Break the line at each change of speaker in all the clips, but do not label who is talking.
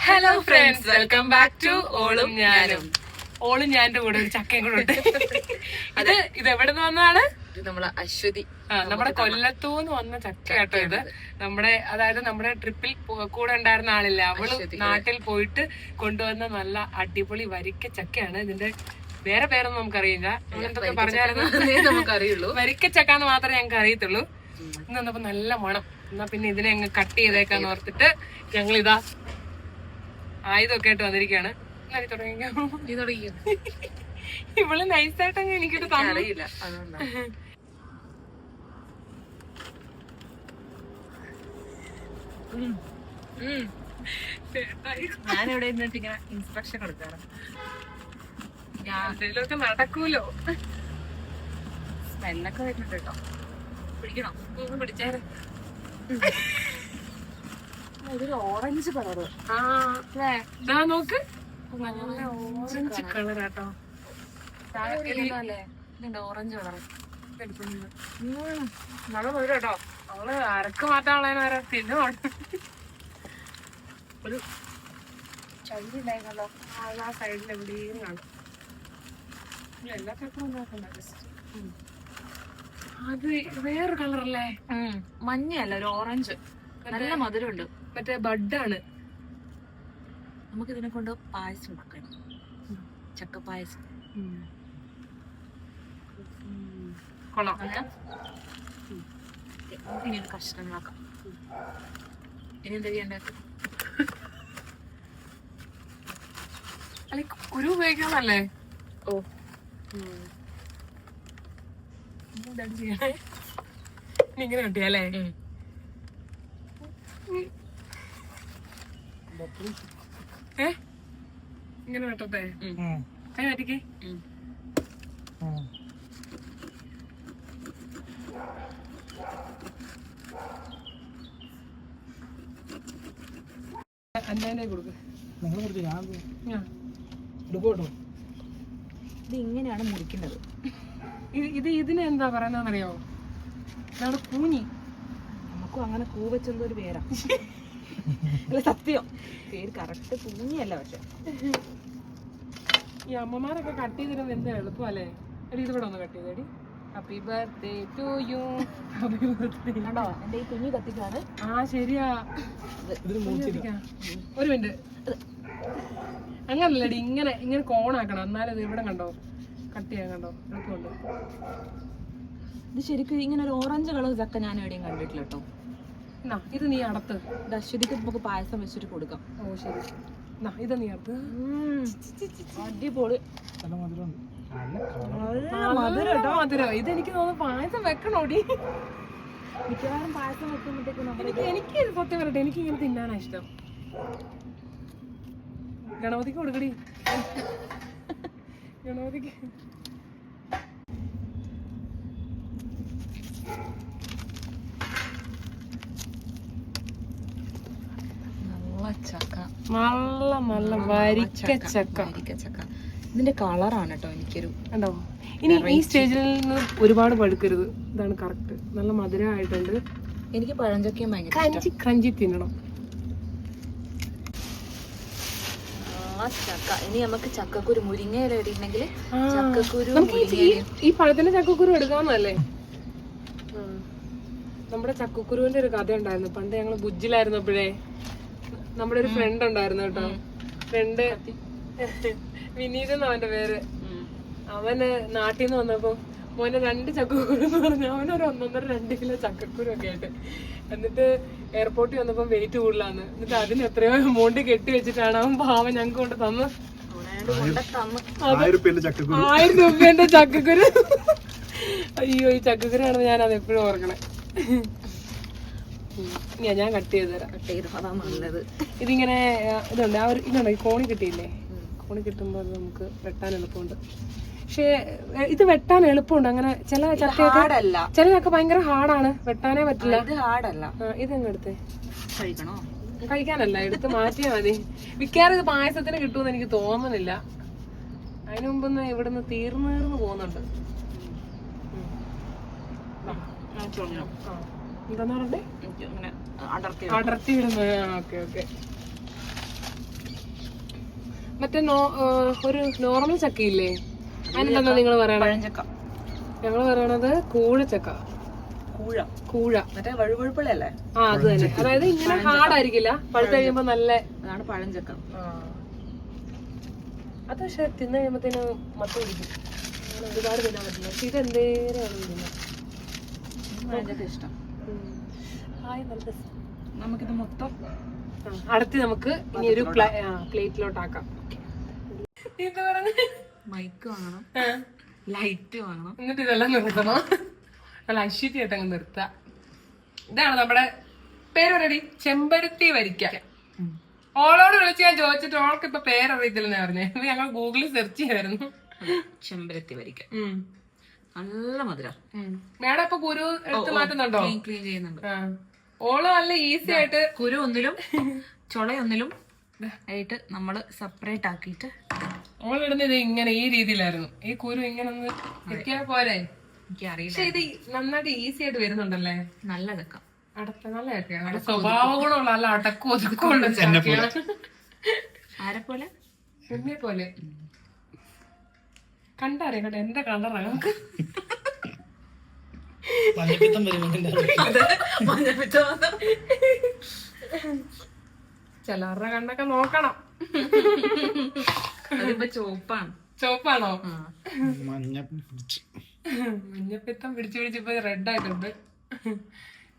Hello friends welcome back to ഓളും ഞാനും. ഓളും ഞാന്റെ കൂടെ ഒരു ചക്കയും കൂടെ ഉണ്ട്. ഇത് ഇത് എവിടെ നിന്ന് വന്നതാണ്?
ഇത് നമ്മളെ അശ്വതി.
ആ, നമ്മുടെ കൊല്ലത്തൂന്ന് വന്ന ചക്ക കേട്ടോ ഇത്. നമ്മുടെ അതായത് നമ്മുടെ ട്രിപ്പിൽ കൂടെ ഉണ്ടായിരുന്ന ആളില്ല? അവൾ നാട്ടിൽ പോയിട്ട് കൊണ്ടുവന്ന നല്ല അടിപൊളി വരിക്ക ചക്കയാണ്. ഇതിന്റെ വേറെ പേരൊന്നും നമുക്കറിയില്ല. അങ്ങനത്തെ പറഞ്ഞായിരുന്നു?
നമുക്കറിയുള്ളൂ.
വരിക്ക ചക്ക എന്ന് മാത്രമേ ഞങ്ങൾക്ക് അറിയത്തുള്ളൂ. ഇന്ന് വന്നപ്പോ നല്ല മണം. എന്നാ പിന്നെ ഇതിനെ അങ്ങ് കട്ട് ചെയ്തേക്കാന്ന് ഓർത്തിട്ട് ഞങ്ങൾ ഇതാ ആയുധമൊക്കെ ആയിട്ട് വന്നിരിക്കുകയാണ്. ഇവൾ നൈസായിട്ടങ്ങ് എനിക്കിത് തന്നു.
അറിയില്ല. ഞാനിവിടെ ഇരുന്നിട്ട് ഇങ്ങനെ ഇൻസ്ട്രക്ഷൻ കൊടുക്കാറ്
എന്തെങ്കിലുമൊക്കെ നടക്കൂലോ.
സ്മെല്ലൊക്കെ വരുന്നുണ്ട് കേട്ടോ. പിടിക്കണോ?
പിടിച്ചേരെ.
ഇതൊരു ഓറഞ്ച് കളറ്
ആ ഇതാ നോക്ക്. നല്ല ഓറഞ്ച് കളറാട്ടോ.
കേട്ടോ ഓറഞ്ച് കളറ്?
നല്ല മധുരം കേട്ടോ അവൾ അരക്ക് മാറ്റാനുള്ള വരെ പിന്നെ ഒരു ചണ്ടി ഉണ്ടായിരുന്നല്ലോ. ആ സൈഡിൽ എവിടെയും കാണും. ഇല്ല, എല്ലാ പേപ്പറും ഉണ്ടാക്കണ്ട ജസ്റ്റ് അത് വേറെ കളറല്ലേ?
മഞ്ഞയല്ല ഒരു ഓറഞ്ച്. നല്ല മധുരമുണ്ട്.
മറ്റേ ബഡാണ്.
നമുക്ക് ഇതിനെ കൊണ്ട് പായസം ഉണ്ടാക്കണം. ചക്ക പായസം.
കൊള്ളാം.
ഇനി ഒരു കഷ്ണങ്ങളാക്കാം ഇനി എന്താ ചെയ്യണ്ടത്
അല്ലെ കുരു ഉപയോഗിക്കാന്നല്ലേ?
ഓ.
എന്താണ് ചെയ്യണേ? ഇങ്ങനെ കിട്ടിയല്ലേ ഏ? ഇങ്ങനെ വെട്ടട്ടെ കൈ മാറ്റിക്കേ. അന്നേനെ കൊടുക്ക്.
നിങ്ങൾ കൊടുത്തു ഞാൻ
ആ.
എടുക്കോട്ടോ
ഇത് ഇങ്ങനെയാണ് മുറിക്കുന്നത്.
ഇത് ഇതിനെന്താ ഇതിന് എന്താ പറയുന്നറിയോ ഇതാണ് കൂഞ്ഞി.
നമുക്കും അങ്ങനെ കൂവച്ചെന്തോ ഒരു പേരാ. അല്ല സത്യം. പേര് കറക്റ്റ് കുഞ്ഞിയല്ല പക്ഷെ.
ഈ അമ്മമാരൊക്കെ കട്ട് ചെയ്തിരുന്നത് എന്താ എളുപ്പമല്ലേ? എടി ഇത് ഇവിടെ ഒന്ന് cut ചെയ്തേടി. Happy birthday to you happy birthday
കണ്ടോ? എന്റെ ഈ കുഞ്ഞി കത്തിക്കാണ്
ആ ശരിയാ. ഒരു മിനിറ്റ്. അങ്ങനല്ലടി ഇങ്ങനെ ഇങ്ങനെ കോണാക്കണം എന്നാലും ഇത് ഇവിടെ കണ്ടോ? കട്ട് ചെയ്യാൻ കണ്ടോ? എളുപ്പമുണ്ട്.
ഇത് ശരിക്കും ഇങ്ങനെ ഒരു ഓറഞ്ച് കളർ ചക്ക ഞാൻ എവിടെയും കണ്ടിട്ടില്ല കേട്ടോ.
എന്നാ ഇത് നീ അടത്ത്.
ദശ്വതിക്ക് അശ്വതിക്ക് നമുക്ക് പായസം വെച്ചിട്ട് കൊടുക്കാം.
ഓ ശരി. നാ ഇത് നീ അടത്ത്.
അടിപൊളി.
നല്ല മധുരമുണ്ട് നല്ല
നല്ല മധുരം
ഇത് എനിക്ക് തോന്നുന്നു പായസം വെക്കണോടി.
മിക്കവാറും പായസം വെക്കുമ്പോഴത്തേക്കും
എനിക്ക് എനിക്ക് സത്യം പറയട്ടെ എനിക്ക് ഇങ്ങനെ തിന്നാനാ ഇഷ്ടം. ഗണപതിക്ക് കൊടുക്കടി. ഗണപതിക്ക്
നല്ല ചക്ക.
നല്ല നല്ല വരിക്ക ചക്ക.
വരിക്ക ചക്ക. ഇതിന്റെ കളറാണ് കേട്ടോ എനിക്കൊരു
ഇനി ഈ സ്റ്റേജിൽ നിന്ന് ഒരുപാട് പഴുക്കരുത് ഇതാണ് കറക്റ്റ്. നല്ല മധുരമായിട്ടുണ്ട്
എനിക്ക് പഴഞ്ചക്കയും ഭയങ്കര.
ക്രഞ്ചി ക്രഞ്ചി തിന്നണം.
ആ ചക്ക. ഇനി നമുക്ക് ചക്കക്കുരു മുരിങ്ങയില ഇടണമെങ്കിൽ
ആ,
ചക്കക്കുരു
നമുക്ക് ഈ- പഴത്തിന്റെ ചക്കക്കുരു. നമ്മുടെ ചക്കക്കുരുവിന്റെ ഒരു കഥ ഉണ്ടായിരുന്നു പണ്ട് ഞങ്ങൾ ബുജ്ജിലായിരുന്നപ്പോഴേ നമ്മുടെ ഒരു ഫ്രണ്ട് ഉണ്ടായിരുന്നു കേട്ടോ. ഫ്രണ്ട് വിനീത് എന്നാ അവന്റെ പേര്. അവന് നാട്ടിൽ നിന്ന് വന്നപ്പോ മോനെ രണ്ട് ചക്കക്കുരു എന്ന് പറഞ്ഞു അവനൊരു ഒന്നൊന്നര രണ്ട് കിലോ ചക്കക്കുരു ഒക്കെ ആയിട്ട്. എന്നിട്ട് എയർപോർട്ടിൽ വന്നപ്പോ വെയിറ്റ് കൂടുതലാന്ന്. എന്നിട്ട് അതിന് എത്രയോ എമൗണ്ട് കെട്ടി വെച്ചിട്ടാണ് അവൻ പാവം ഞങ്ങൾക്ക് കൊണ്ട് തന്നു.
ആയിരം രൂപയുടെ ചക്കക്കുരു.
ആയിരം രൂപേന്റെ ചക്കക്കുരു. അയ്യോ ഈ ചക്കക്കുരു ആണെന്ന് ഞാൻ അത് എപ്പോഴും ഓർക്കണേ. ഞാൻ കട്ട് ചെയ്ത് തരാം
അതാ നല്ലത്
ഇതിങ്ങനെ ഇതുണ്ട് ആ ഒരു ഇതുണ്ട് ഈ കോണി കിട്ടിയില്ലേ കോണി കിട്ടുമ്പോൾ അത് നമുക്ക് വെട്ടാൻ എളുപ്പമുണ്ട് പക്ഷേ ഇത് വെട്ടാൻ എളുപ്പമുണ്ട് അങ്ങനെ ചില ചക്കയൊക്കെ ചിലതൊക്കെ ഭയങ്കര ഹാർഡാണ് വെട്ടാനേ പറ്റില്ല
ഇത് ഹാർഡല്ല
ഇതെങ്ങ് എടുത്തേ
കഴിക്കണോ
കഴിക്കാനല്ല എടുത്ത് മാറ്റിയാ മതി മിക്കാറും ഇത് പായസത്തിന് കിട്ടുമെന്ന് എനിക്ക് തോന്നുന്നില്ല അതിനു മുമ്പൊന്ന് ഇവിടുന്ന് തീർന്നു തീർന്നു പോകുന്നുണ്ട് ആ. എന്താന്ന് പറഞ്ഞേ
അടർത്തി
ഇടുന്നു ഓക്കെ ഓക്കെ. മറ്റേ നോ- ഒരു നോർമൽ ചക്കയില്ലേ? അതിനെന്താ നിങ്ങൾ പറയണത് ഞങ്ങൾ പറയണത് കൂഴച്ചക്ക.
കൂഴ.
കൂഴ.
മറ്റേ വഴുവഴുപ്പുള്ളല്ലേ
ആ അത് തന്നെ. അതായത് ഇങ്ങനെ ഹാർഡ് ആയിരിക്കില്ല പഴുത്ത് കഴിയുമ്പോ നല്ല
അതാണ് പഴഞ്ചക്ക.
അത് പക്ഷെ തിന്നു കഴിയുമ്പത്തേന് മത്ത പിടിക്കും. ഒരുപാട് തിന്നാൻ പറ്റില്ല. പക്ഷെ ഇത് എന്തേരം
ഇഷ്ടം. നമുക്കിത് മൊത്തം
അടുത്ത് നമുക്ക് ഇനി ഒരു പ്ലേറ്റിലോട്ടാക്കാം.
മൈക്ക് വാങ്ങണം ലൈറ്റ് വാങ്ങണം
എന്നിട്ട് ഇതെല്ലാം നിർത്തണോ? നല്ല ഐശ്വര്യമായിട്ട് അങ്ങ് നിർത്തുക ഇതാണ് നമ്മുടെ പേര് പറയടി ചെമ്പരത്തി വരിക്ക. ഓളോട് വിളിച്ച് ഞാൻ ചോദിച്ചിട്ട് ഓൾക്ക് ഇപ്പൊ പേരറിയത്തില്ലെന്ന് പറഞ്ഞേ. ഞങ്ങൾ ഗൂഗിളിൽ സെർച്ച് ചെയ്യായിരുന്നു.
ചെമ്പരത്തി വരിക്ക. നല്ല മധുര.
മാഡം ഇപ്പൊ കുരു എടുത്ത് മാറ്റുന്നുണ്ടോ?
ക്ലീൻ ക്ലീൻ ചെയ്യുന്നുണ്ട്.
ഓൾ നല്ല ഈസി ആയിട്ട്
കുരു ഒന്നിലും ചുളയൊന്നിലും ആയിട്ട് നമ്മൾ സെപ്പറേറ്റ് ആക്കിയിട്ട്
ഓളിടുന്ന ഇത് ഇങ്ങനെ ഈ രീതിയിലായിരുന്നു. ഈ കുരു ഇങ്ങനെ ഒന്ന് എത്തിയാ പോരെ? എനിക്കറിയില്ല. ഇത് നന്നായിട്ട് ഈസി ആയിട്ട് വരുന്നുണ്ടല്ലേ?
നല്ല ചക്ക
അടുത്ത നല്ല സ്വഭാവ ഗുണമുള്ള നല്ല അടക്കും.
ആരെ പോലെ
പോലെ കണ്ടറിയാം കേട്ടോ എന്റെ കളറാണ് നമുക്ക്
മഞ്ഞപ്പിത്തം വരുമ്പോൾ
ചിലരുടെ കണ്ണൊക്കെ നോക്കണം.
അതിപ്പോ
പിടിച്ച്.
മഞ്ഞപ്പിത്തം പിടിച്ചു പിടിച്ചിപ്പോ റെഡ് ആയിട്ടുണ്ട്.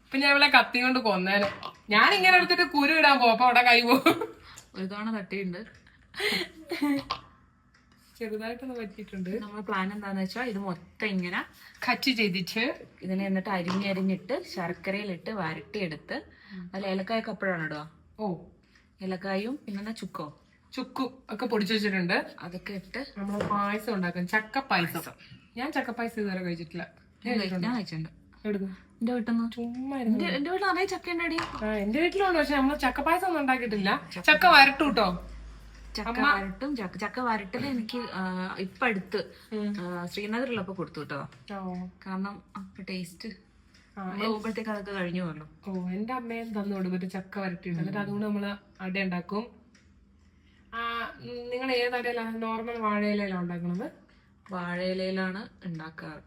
ഇപ്പൊ ഞാൻ ഇവിടെ കത്തി കൊണ്ട് കൊന്നേനെ. ഞാൻ ഇങ്ങനെ എടുത്തിട്ട് കുരു ഇടാൻ പോപ്പ അവിടെ കൈ പോകും
ഒരു തവണ തട്ടിയിട്ടുണ്ട്.
ചെറുതായിട്ടൊന്ന് പറ്റിയിട്ടുണ്ട്
നമ്മുടെ പ്ലാൻ എന്താന്ന് വെച്ചാൽ ഇത് മൊത്തം ഇങ്ങനെ
കച്ച് ചെയ്തിട്ട്
ഇതിനെ എന്നിട്ട് അരിഞ്ഞരിഞ്ഞിട്ട് ശർക്കരയിലിട്ട് വരട്ടിയെടുത്ത് അതിൽ ഏലക്കായൊക്കെ അപ്പോഴാണ് ഇടുക?
ഓ.
ഏലക്കായും പിന്നെ ചുക്കോ?
ചുക്കു ഒക്കെ പൊടിച്ചു വെച്ചിട്ടുണ്ട്.
അതൊക്കെ ഇട്ട്
നമ്മൾ പായസം ഉണ്ടാക്കും ചക്ക പായസം. ഞാൻ ചക്ക പായസം ഇതുവരെ കഴിച്ചിട്ടില്ല.
ഞാൻ കഴി- ഞാൻ കഴിച്ചിട്ടുണ്ട്. എന്റെ വീട്ടിൽ
ചുമ്മാ
എന്റെ വീട്ടിൽ നിറയെ ചക്ക ഉണ്ടടി?
എന്റെ വീട്ടിലുണ്ട് പക്ഷെ നമ്മൾ ചക്ക പായസം ഒന്നും ഉണ്ടാക്കിയിട്ടില്ല. ചക്ക വരട്ടു കേട്ടോ
ചക്ക വരട്ടും ചക്ക ചക്ക വരട്ടത് എനിക്ക് ഇപ്പൊ അടുത്ത് ശ്രീനഗറിലൊക്കെ കൊടുത്തു കേട്ടോ കാരണം അപ്പൊ ടേസ്റ്റ് പോകുമ്പോഴത്തേക്ക് അതൊക്കെ കഴിഞ്ഞു പോലും
ഓ എന്റെ അമ്മയും തന്നു കൊടുക്കും ഒരു ചക്ക വരട്ടിയിട്ട് എന്നിട്ട് അതുകൊണ്ട് നമ്മൾ അട ഉണ്ടാക്കും. നിങ്ങൾ ഏത് അടയിലാ നോർമൽ വാഴയിലാണ് ഉണ്ടാക്കുന്നത്
വാഴയിലയിലാണ് ഉണ്ടാക്കാറ്.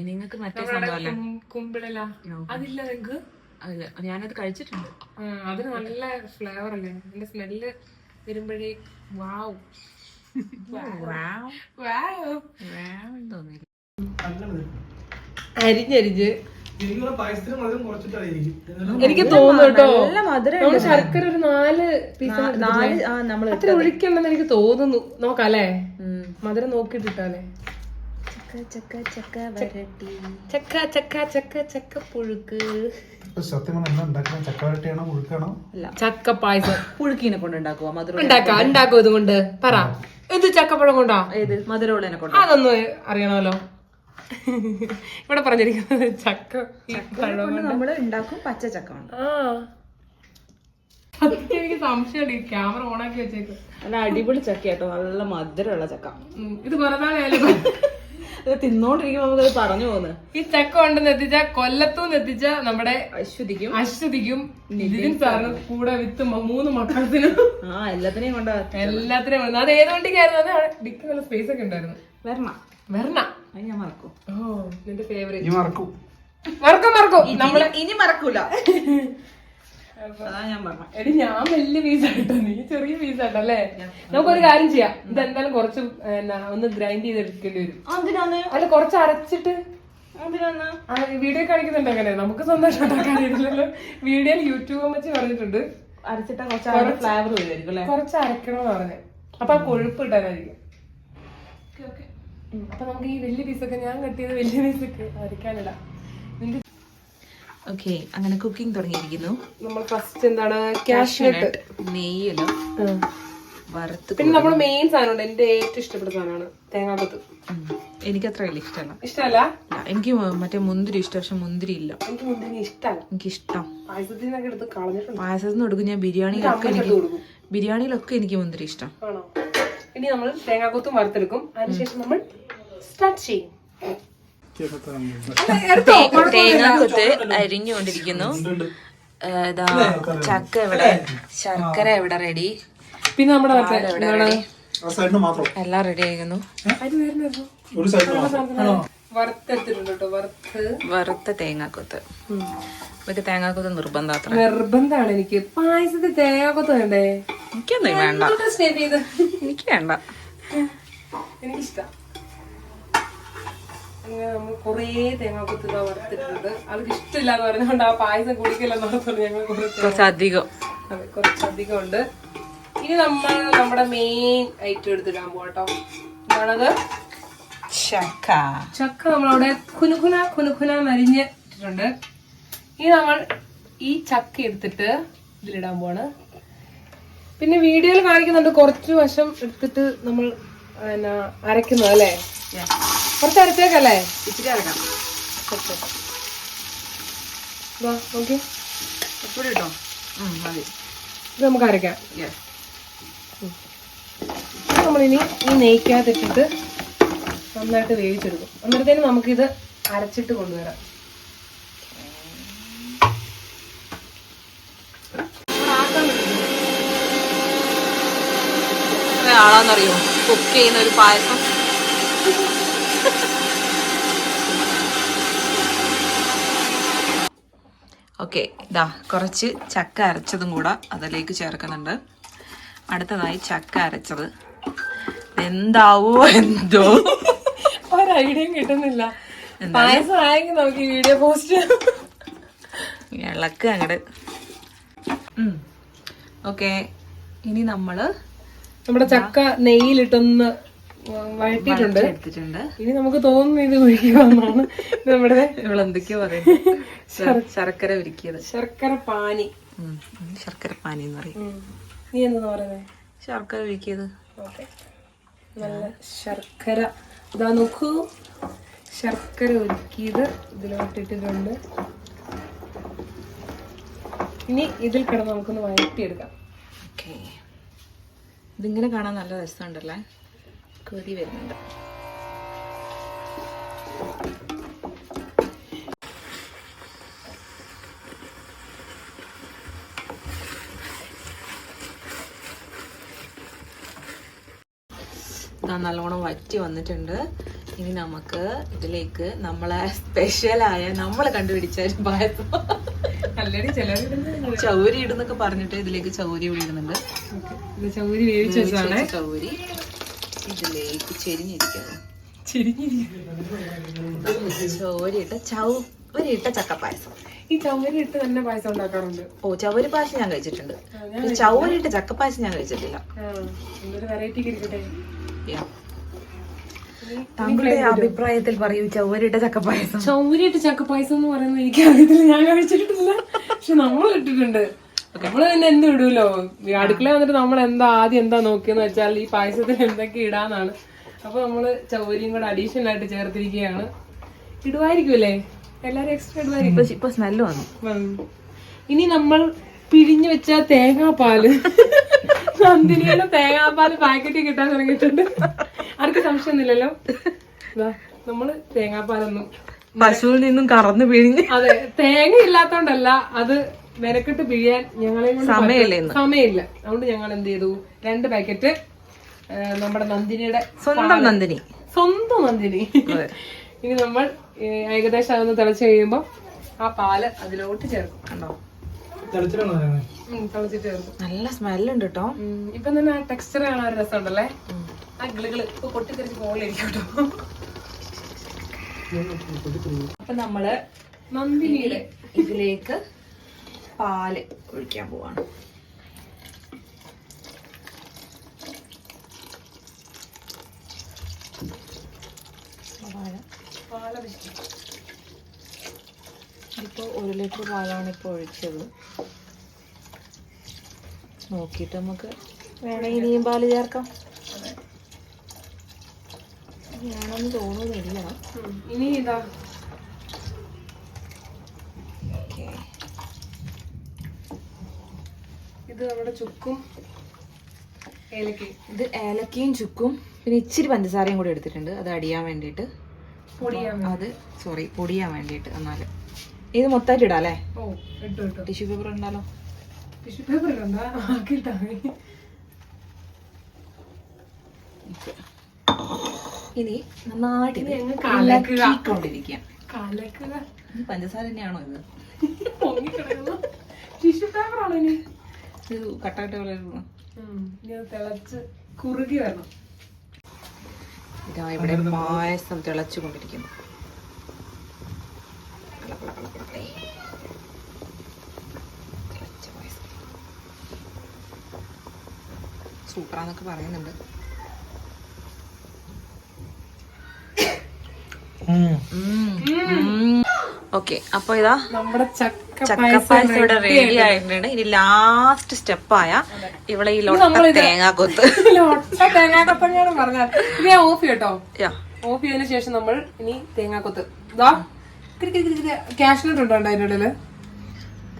നിങ്ങൾക്ക് മറ്റേ
സംഭവം
സംഭവമല്ല
കും- കുമ്പിടല. അതില്ല നിങ്ങക്ക്?
ഞാനത് കഴിച്ചിട്ടുണ്ട്.
അതിന് നല്ല ഫ്ലേവർ അല്ലേ? എന്റെ സ്മെല്ല് വരുമ്പോഴേ വാവ് അരിഞ്ഞരിഞ്ഞ്.
എനിക്ക് മധുരം
നമ്മൾ ശർക്കര ഒരു നാല് പീസ്
നാല്
അത്ര ഒഴിക്കണ്ടെന്ന് എനിക്ക് തോന്നുന്നു. നോക്കാല്ലേ? മധുരം നോക്കിട്ടിട്ടാലേ
ചക്ക ചക്ക
ചക്ക ചക്ക ചക്ക ചക്ക പുഴുക്ക്.
സത്യം പറഞ്ഞാൽ മുഴുക്കാണോ
ചക്ക പായസം
പുഴുക്കിനെ കൊണ്ട് ഉണ്ടാക്കുക മധുരം
പറ. എന്ത് ചക്കപ്പഴം കൊണ്ടാ?
ഏത്? മധുരമുള്ളതിനെ കൊണ്ട്?
അതൊന്ന് അറിയണമല്ലോ. ഇവിടെ പറഞ്ഞിരിക്കുന്നത് ചക്ക നമ്മൾ പഴം
നമ്മൾ ഉണ്ടാക്കും പച്ച ചക്ക കൊണ്ട്.
ആ. സത്യം എനിക്ക് സംശയമുണ്ട്. ഈ ക്യാമറ ഓണാക്കി വെച്ചേക്ക്.
നല്ല അടിപൊളി ചക്ക കേട്ടോ നല്ല മധുരമുള്ള ചക്ക.
ഇത് പറഞ്ഞാലും
ഇത് തിന്നോണ്ടിരിക്കുമ്പോ നമുക്കത് പറഞ്ഞു പോകുന്നത്
ഈ ചക്ക കൊണ്ടെന്ന് എത്തിച്ച കൊല്ലത്തൂന്ന് എത്തിച്ച നമ്മുടെ
അശ്വതിക്കും.
അശ്വതിക്കും നിതിൻ സാറിന് കൂടെ വിത്ത് മ- മൂന്ന് മക്കളത്തിനും
ആ എല്ലാത്തിനെയും കൊണ്ട്
എല്ലാത്തിനും വന്നു അത് ഏത് വണ്ടിക്കായിരുന്നു? അത് ഡിക്ക് നല്ല സ്പേസ് ഒക്കെ ഉണ്ടായിരുന്നു.
വരണം
വരണ
അത് ഞാൻ മറക്കും.
ഓ നിന്റെ ഫേവറേറ്റ്
ഇനി മറക്കും.
മറക്കും മറക്കും. നമ്മൾ
ഇനി മറക്കൂല. അതാ ഞാൻ പറഞ്ഞ.
എടി ഞാൻ വലിയ പീസ് നീ ചെറിയ പീസ് അല്ലേ? നമുക്കൊരു കാര്യം ചെയ്യാം. ഇത് എന്തായാലും കുറച്ച് എന്നാ ഒന്ന് ഗ്രൈൻഡ് ചെയ്തെടുക്കേണ്ടി വരും. അല്ല കുറച്ച് അരച്ചിട്ട്. ആ വീഡിയോ കാണിക്കുന്നുണ്ട് അങ്ങനെ. നമുക്ക് സന്തോഷം ഉണ്ടാക്കാനില്ലല്ലോ വീഡിയോയിൽ യൂട്യൂബ് വെച്ച് പറഞ്ഞിട്ടുണ്ട്.
അരച്ചിട്ട കുറച്ച് ഫ്ലേവർ വരുമായിരിക്കും അല്ലേ?
കുറച്ച് അരക്കണമെന്ന് പറഞ്ഞു. അപ്പൊ ആ കൊഴുപ്പ് ഇടാനായിരിക്കും. അപ്പൊ നമുക്ക് ഈ വലിയ പീസൊക്കെ ഞാൻ കെട്ടിയത് വലിയ പീസൊക്കെ അരക്കാനില്ല നിന്റെ
ഓക്കെ അങ്ങനെ കുക്കിംഗ് തുടങ്ങിയിരിക്കുന്നു.
നമ്മൾ ഫസ്റ്റ് എന്താണ്? കാഷ്നട്ട്
നെയ്യിൽ വറുത്ത്
പിന്നെ നമ്മൾ മെയിൻ സാധനമുണ്ട്. എന്റെ ഏറ്റവും ഇഷ്ടപ്പെട്ട സാധനമാണ് തേങ്ങാപ്പത്ത്
എനിക്ക് അത്ര വലിയ ഇഷ്ടമല്ല.
ഇഷ്ടമല്ല?
എനിക്ക് മറ്റേ മുന്തിരി ഇഷ്ടം പക്ഷെ മുന്തിരി ഇല്ല.
എനിക്ക് മുന്തിരി ഇഷ്ടമല്ല.
എനിക്ക് ഇഷ്ടം
പായസത്തിൽ നിന്നൊക്കെ എടുത്ത് കളഞ്ഞിട്ടുണ്ട്.
പായസത്തിൽ നിന്ന് കൊടുക്കും ഞാൻ ബിരിയാണിയിലൊക്കെ എനിക്ക് ബിരിയാണിയിലൊക്കെ എനിക്ക് മുന്തിരി ഇഷ്ടം.
ആണോ? ഇനി നമ്മൾ തേങ്ങാക്കൊത്തും വറുത്തെടുക്കും. അതിനുശേഷം നമ്മൾ സ്റ്റാർട്ട് ചെയ്യും.
തേങ്ങാക്കൊത്ത് അരിഞ്ഞുകൊണ്ടിരിക്കുന്നു. ഇതാ ചക്ക ഇവിടെ ശർക്കര ഇവിടെ റെഡി
പിന്നെ നമ്മുടെ
എല്ലാം റെഡി ആയിരുന്നു.
ഒരു സൈഡിന് മാത്രം.
വറുത്തെടുത്തിട്ടുണ്ട് കേട്ടോ വറുത്ത്.
വറുത്ത തേങ്ങാക്കൊത്ത്. ഇവർക്ക് തേങ്ങാക്കൊത്ത് നിർബന്ധം
നിർബന്ധമാണ് എനിക്ക്. പായസത്തിൽ തേങ്ങാക്കൊത്ത് വേണ്ടേ?
എനിക്കൊന്നും വേണ്ട. എനിക്ക് വേണ്ട.
എനിക്കിഷ്ടം. അങ്ങനെ നമ്മൾ കുറേ തേങ്ങ കുത്തുക വറുത്തിട്ടുണ്ട്. അവർക്ക് ഇഷ്ടമില്ലാന്ന് പറഞ്ഞുകൊണ്ട് ആ പായസം കുടിക്കില്ലെന്ന് പറഞ്ഞു ഞങ്ങൾ
കുറച്ചധികം
അതെ കുറച്ചധികം ഉണ്ട് ഇനി നമ്മൾ നമ്മുടെ മെയിൻ ഐറ്റം എടുത്തിടാൻ പോട്ടോ എന്താണത്?
ചക്ക.
ചക്ക നമ്മളവിടെ കുനുകുന കുനുകുന നരിഞ്ഞ് ഇട്ടിട്ടുണ്ട്. ഇനി നമ്മൾ ഈ ചക്ക എടുത്തിട്ട് ഇതിലിടാൻ പോവാണ്. പിന്നെ വീഡിയോയിൽ കാണിക്കുന്നുണ്ട് കുറച്ച് വശം എടുത്തിട്ട് നമ്മൾ പിന്നെ അരക്കുന്നത് അല്ലേ? കുറച്ച് അരച്ചേക്കല്ലേ?
ഇച്ചിരി അരക്കാം. എപ്പോഴും ഇട്ടോ? മതി.
ഇത് നമുക്ക് അരക്കാം നമ്മളിനി ഈ നെയ്ക്കകത്തിട്ടിട്ട് നന്നായിട്ട് വേവിച്ചെടുക്കും. അന്നേരത്തേന് നമുക്കിത് അരച്ചിട്ട് കൊണ്ടുവരാം.
ആളാന്നറിയോ കുക്ക് ചെയ്യുന്ന ഒരു പായസം. ഓക്കെ ഇതാ കുറച്ച് ചക്ക അരച്ചതും കൂടെ അതിലേക്ക് ചേർക്കുന്നുണ്ട്. അടുത്തതായി ചക്ക അരച്ചത്. എന്താവോ എന്തോ.
ഒരു ഐഡിയയും കിട്ടുന്നില്ല. പായസം ആയെങ്കിൽ നമുക്ക് ഈ വീഡിയോ പോസ്റ്റ്
ഇളക്ക് അങ്ങട്. ഓക്കെ ഇനി നമ്മൾ
നമ്മുടെ ചക്ക നെയ്യിലിട്ടൊന്ന് വഴറ്റിയിട്ടുണ്ട്. ഇനി നമുക്ക് തോന്നുന്നു ഇത് ഒഴിക്കുവാന്നാണ് നമ്മുടെ
ഇവളെന്തൊക്കെയോ പറയുന്നത് ശർക്കര ഉരുക്കിയത്.
ശർക്കര പാനി.
ശർക്കര പാനി എന്ന് പറയും.
നീ എന്താ പറയുന്നത്
ശർക്കര ഉരുക്കിയത്.
ഓക്കെ. നല്ല ശർക്കര. ഇതാ നോക്കൂ. ശർക്കര ഒരുക്കിയത് ഇതിലോട്ടിട്ടിട്ടുണ്ട് ഇനി ഇതിൽ കിടന്ന് നമുക്കൊന്ന് വഴറ്റിയെടുക്കാം.
ഓക്കെ. ഇതിങ്ങനെ കാണാൻ നല്ല രസമുണ്ടല്ലേ? കൊതി വരുന്നുണ്ട്. നല്ലോണം വറ്റി വന്നിട്ടുണ്ട്. ഇനി നമുക്ക് ഇതിലേക്ക് നമ്മളെ സ്പെഷ്യലായ നമ്മൾ കണ്ടുപിടിച്ച ഒരു പായസം. ചൗരി ഇടുന്നൊക്കെ പറഞ്ഞിട്ട് ഇതിലേക്ക് ചൗരി കൂടി ഇടുന്നുണ്ട്.
ചൗരി വേവിച്ച് വെച്ചതാണേ
ചൗരി. ഇതിലേക്ക് ചെരിഞ്ഞിരിക്കുന്നു. ചോരിയിട്ട ചൗരിയിട്ട ചക്കപ്പായസം.
ഈ ചൗരി ഇട്ട് തന്നെ പായസം ഉണ്ടാക്കാറുണ്ട്.
ഓ ചൗരി പായസം ഞാൻ കഴിച്ചിട്ടുണ്ട്. ചവരിട്ട് ചക്കപ്പായസം ഞാൻ കഴിച്ചിട്ടില്ല.
വെറൈറ്റി.
താങ്കളുടെ അഭിപ്രായത്തിൽ പറയൂ ചൗരിയിട്ട ചക്കപ്പായസം.
ചൗരിയിട്ട് ചക്കപ്പായസം എന്ന് പറയുന്നത് എനിക്ക് അറിയത്തില്ല ഞാൻ കഴിച്ചിട്ടില്ല പക്ഷെ നമ്മൾ ഇട്ടിട്ടുണ്ട്. നമ്മൾ തന്നെ എന്ത് ഇടൂലോ? അടുക്കള വന്നിട്ട് നമ്മൾ എന്താ ആദ്യം എന്താ നോക്കിയെന്ന് വെച്ചാൽ ഈ പായസത്തിൽ എന്തൊക്കെ ഇടാന്നാണ്. അപ്പൊ നമ്മൾ ചൗവരിയും കൂടെ അഡീഷണൽ ആയിട്ട് ചേർത്തിരിക്കുകയാണ്. ഇടുവായിരിക്കുമല്ലേ? എല്ലാരും എക്സ്ട്രാ ഇടുവായിരിക്കും.
ഇപ്പൊ ഇപ്പൊ സ്മെല്ല് വന്നു.
ഇനി നമ്മൾ പിഴിഞ്ഞു വെച്ച തേങ്ങാപ്പാൽ. നന്ദിനിയുടെ തേങ്ങാപ്പാൽ പാക്കറ്റ് കിട്ടാൻ തുടങ്ങിയിട്ടുണ്ട്. ആർക്ക് സംശയമൊന്നുമില്ലല്ലോ. നമ്മൾ തേങ്ങാപ്പാലൊന്നും
പശുവിൽ നിന്നും കറന്നു പിഴിഞ്ഞ്.
അതെ തേങ്ങ ഇല്ലാത്തോണ്ടല്ല അത് മെനക്കെട്ട് പിഴിയാൻ ഞങ്ങളെ
സമയമില്ല
സമയമില്ല. അതുകൊണ്ട് ഞങ്ങൾ എന്ത് ചെയ്തു? രണ്ട് പാക്കറ്റ് നമ്മുടെ നന്ദിനിയുടെ
സ്വന്തം നന്ദിനി.
സ്വന്തം നന്ദിനി. ഇനി നമ്മൾ ഏകദേശം അതൊന്ന് തിളച്ച് കഴിയുമ്പോൾ ആ പാൽ അതിലോട്ട് ചേർക്കും.
കണ്ടോ? നല്ല സ്മെല്ലുണ്ട് കേട്ടോ
ഇപ്പൊ തന്നെ ആ ടെക്സ്ചർ കാണാൻ ഒരു രസമുണ്ടല്ലേ? ആ ഗിളികൾ ഇപ്പൊ പൊട്ടിത്തെറിച്ച് മുകളിലിരിക്കും കേട്ടോ.
അപ്പൊ നമ്മൾ
നന്ദിനിയിൽ
ഇതിലേക്ക് പാൽ ഒഴിക്കാൻ പോവാണ്. ഇപ്പോൾ ഒരു ലിറ്റർ പാലാണ് ഇപ്പോൾ ഒഴിച്ചത്. നോക്കിയിട്ട് നമുക്ക് വേണമെങ്കിൽ ഇനിയും പാൽ ചേർക്കാം. വേണമെന്ന് തോന്നുന്നില്ല
ഇനി ഇതാ. ഇത് നമ്മുടെ ചുക്കും ഏലക്കയും.
ഇത് ഏലക്കയും ചുക്കും പിന്നെ ഇച്ചിരി പഞ്ചസാരയും കൂടി എടുത്തിട്ടുണ്ട്. അത് അടിയാൻ വേണ്ടിയിട്ട്. അത് സോറി പൊടിയാൻ വേണ്ടിയിട്ട് എന്നാൽ. ഇത് മൊത്തമായിട്ട് ഇടാം അല്ലേ? ടിഷ്യൂ പേപ്പർ ഉണ്ടല്ലോ
ടിഷ്യൂ പേപ്പർ ഇടണ്ട ആക്കിയിട്ടാ മതി.
ഇനി നന്നായിട്ട്
ഞങ്ങൾ കലക്കുക.
പഞ്ചസാര തന്നെയാണോ ഇത്?
പൊങ്ങിക്കിടക്കുന്നു. ടിഷ്യൂ പേപ്പറാണോ ഇനി?
ഇത് കട്ടായിട്ട് വളരുന്നു
തിളച്ച് കുറുകി വരണം.
ഇതാ ഇവിടെ പായസം തിളച്ചു കൊണ്ടിരിക്കുന്നു സൂപ്പറാന്നൊക്കെ പറയുന്നുണ്ട്. ഓക്കെ അപ്പൊ ഇതാ
നമ്മുടെ ചക്ക
ചക്കപ്പായസം ഇവിടെ റെഡി ആയിട്ടുണ്ട്. ഇനി ലാസ്റ്റ് സ്റ്റെപ്പായ ഇവിടെ ഈ ലോട്ട
തേങ്ങാക്കൊത്ത്
തേങ്ങാ കൊത്ത്.
ഒറ്റ തേങ്ങാക്കൊത്തങ്ങാണ് പറഞ്ഞാൽ ഞാൻ ഓഫ്
ചെയ്യട്ടോ.
ഓഫ് ചെയ്തതിനു ശേഷം നമ്മൾ ഇനി തേങ്ങാക്കൊത്ത്. ഇതാ ക്യാഷ്നട്ടുണ്ടോ ഉണ്ടോ അതിന്റെ ഇടയിൽ?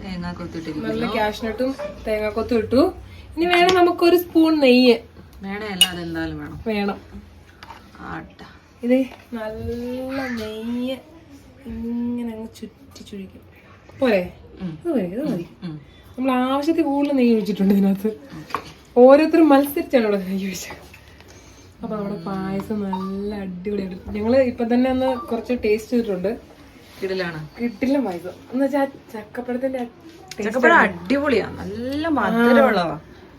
തേങ്ങാ കൊത്തിട്ടില്ല
നല്ല ക്യാഷ്നട്ടും തേങ്ങാക്കൊത്തും ഇട്ടു. ഇനി വേണം നമുക്കൊരു സ്പൂൺ നെയ്യ്.
വേണം അല്ല അതെന്തായാലും വേണം.
വേണം. ഇത് നല്ല നെയ്യ് ഇങ്ങനെ അങ്ങ് ചുറ്റി ചുഴിക്കും. പോരെ? ഇത് മതി ഇത് മതി. നമ്മൾ ആവശ്യത്തിൽ കൂടുതൽ നെയ്യ് ഒഴിച്ചിട്ടുണ്ട് ഇതിനകത്ത്. ഓരോരുത്തരും മത്സരിച്ചാണ് ഇവിടെ നെയ്യ് ഒഴിച്ചത്. അപ്പൊ നമ്മുടെ പായസം നല്ല അടിപൊളിയായിട്ട് ഞങ്ങൾ ഇപ്പൊ തന്നെ ഒന്ന് കുറച്ച് ടേസ്റ്റ് ചെയ്തിട്ടുണ്ട്.
കിടിലാണ്.
കിട്ടില്ല പായസം. എന്ന് വെച്ചാൽ ചക്കപ്പഴത്തിന്റെ ആ
ചക്കപ്പഴം അടിപൊളിയാ. നല്ല മധുരമുള്ളതാ.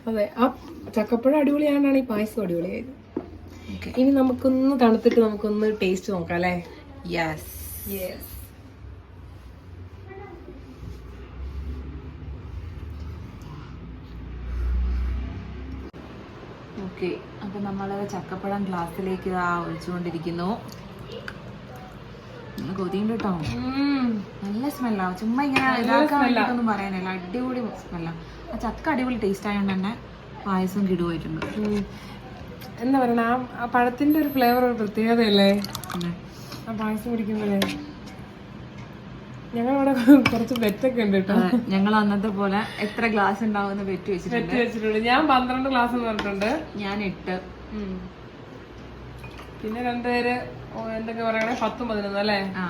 അതെ ആ ചക്കപ്പഴം അടിപൊളിയാണ് ഈ പായസം അടിപൊളിയായത്. ഇനി നമുക്കൊന്ന് തണുത്തിട്ട് നമുക്കൊന്ന് ടേസ്റ്റ് നോക്കാം അല്ലേ?
യെസ് ഓക്കെ അപ്പൊ നമ്മൾ ചക്കപ്പഴം ഗ്ലാസ്സിലേക്ക് ആ ഒഴിച്ചുകൊണ്ടിരിക്കുന്നു. കൊതിയുണ്ട് കേട്ടോ. നല്ല സ്മെല്ലാ ചുമ്മാ ഇങ്ങനെ ഇതാക്കാൻ വേണ്ടിയിട്ടൊന്നും പറയാനില്ല. അടിപൊളി സ്മെല്ലാ ആ. ചക്ക അടിപൊളി ടേസ്റ്റ് ആയതുകൊണ്ട് തന്നെ പായസം കിടുവായിട്ടുണ്ട്.
എന്താ പറയണ? ആ പഴത്തിന്റെ ഒരു ഫ്ലേവർ ഒരു പ്രത്യേകതയല്ലേ? ആ പായസം കുടിക്കുമ്പോഴേ. ഞങ്ങളിവിടെ കുറച്ച് ബെറ്റൊക്കെ ഉണ്ട് കേട്ടോ.
ഞങ്ങൾ അന്നത്തെ പോലെ എത്ര ഗ്ലാസ് ഉണ്ടാവും വെറ്റ് വെച്ചിട്ടുണ്ട്.
വെച്ചിട്ടുണ്ട്. ഞാൻ പന്ത്രണ്ട് ഗ്ലാസ് എന്ന് പറഞ്ഞിട്ടുണ്ട്.
ഞാൻ എട്ട്.
പിന്നെ രണ്ടുപേര് എന്തൊക്കെ പറയണേ? പത്തും പതിനൊന്നും അല്ലേ?
ആ.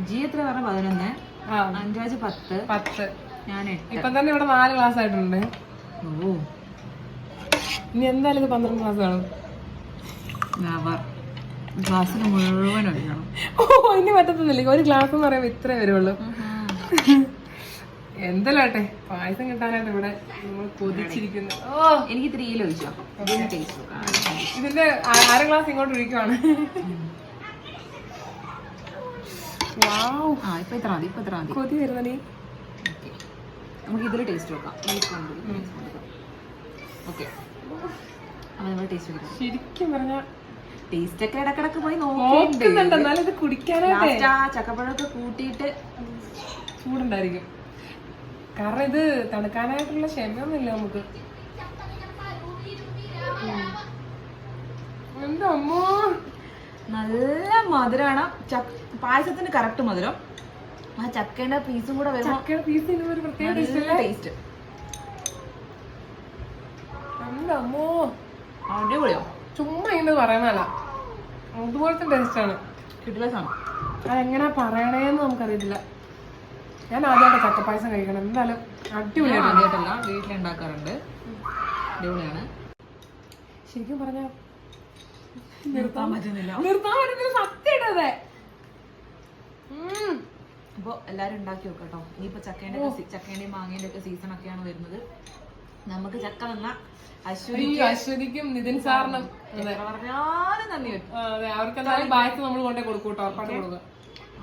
ജി എത്ര പറഞ്ഞ പതിനൊന്ന്.
ആ.
അഞ്ചാജ് പത്ത്.
പത്ത്.
ഞാൻ
ഇപ്പൊ തന്നെ ഇവിടെ നാല് ക്ലാസ് ആയിട്ടുണ്ട്.
ഓ.
ഇനി എന്തായാലും ഇത് പന്ത്രണ്ട് ക്ലാസ് കാണും.
നവർ ഗ്ലാസ്സിന് മുഴുവൻ ഒഴിക്കണം
ഓ ഇനി പറ്റത്തൊന്നുമില്ല. ഒരു ക്ലാസ് എന്ന് പറയുമ്പോ ഇത്രേ വരുള്ളൂ. എന്തല്ലാട്ടെ പായസം കിട്ടാനായിട്ട് ഇവിടെ നമ്മൾ കൊതിച്ചിരിക്കുന്നു. ഓ.
എനിക്ക് ത്രീയിൽ ഒഴിച്ചോ. ടേസ്റ്റ്
ഇതിന്റെ അര ഗ്ലാസ് ഇങ്ങോട്ട് ഒഴിക്കുവാണ്. വാവ്.
ആ ഇപ്പൊ ഇത്ര മതി ഇപ്പൊ ഇത്ര മതി.
കൊതി വരുന്നേ
ഓക്കെ. നമുക്ക് ഇതിൽ ടേസ്റ്റ് നോക്കാം. ഓക്കെ.
ശരിക്കും പറഞ്ഞ
ടേസ്റ്റ് ഒക്കെ ഇടക്കിടക്ക് പോയി
നോക്കുന്നുണ്ട്. എന്നാലും ഇത് കുടിക്കാനായിട്ട്.
ലാസ്റ്റ് ആ ചക്കപ്പഴമൊക്കെ കൂട്ടിയിട്ട്
ചൂടുണ്ടായിരിക്കും. കാരണം ഇത് തണുക്കാനായിട്ടുള്ള ക്ഷമയൊന്നുമില്ല നമുക്ക്.
നല്ല മധുരമാണ് പായസത്തിന് കറക്റ്റ് മധുരം. ആ ചക്കേന്റെ പീസും കൂടെ
ചക്കയുടെ പീസ് ഒരു പ്രത്യേക ടേസ്റ്റ് അമ്മോ
അടിപൊളിയോ?
ചുമ്മാ ഇങ്ങനെ പറയുന്നതല്ല അതുപോലത്തെ ടേസ്റ്റ് ആണ്.
കിട്ടില്ല
അതെങ്ങനെ പറയണേന്ന് നമുക്കറിയത്തില്ല. ഞാൻ ആദ്യമായിട്ട് ചക്കപ്പായസം കഴിക്കണം എന്തായാലും അടിപൊളിയാണ്
ആദ്യമായിട്ടല്ല വീട്ടിലുണ്ടാക്കാറുണ്ട്. അടിപൊളിയാണ്.
ശരിക്കും പറഞ്ഞ
നിർത്താൻ പറ്റുന്നില്ല.
നിർത്താൻ പറ്റുന്നില്ല. സത്യം അതെ
അപ്പൊ എല്ലാരും ഉണ്ടാക്കി നോക്കട്ടോ. ഇനിയിപ്പോ ചക്കേന്റെ ചക്കേന്റെയും മാങ്ങേന്റെ ഒക്കെ സീസൺ ഒക്കെയാണ് വരുന്നത്. നമുക്ക് ചക്ക തന്ന അശ്വതി
അശ്വതിക്കും നിതിൻ സാറിനും
എത്ര പറഞ്ഞാലും നന്ദി
നമ്മൾ കൊണ്ടേ കൊടുക്കൂട്ടോ കൊടുക്കുക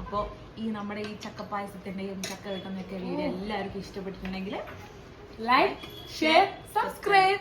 അപ്പൊ ഈ നമ്മുടെ ഈ ചക്ക പായസത്തിന്റെയും ചക്ക വെക്കുന്നൊക്കെ വീഡിയോ എല്ലാവർക്കും ഇഷ്ടപ്പെട്ടിട്ടുണ്ടെങ്കിൽ
ലൈക്ക് ഷെയർ സബ്സ്ക്രൈബ്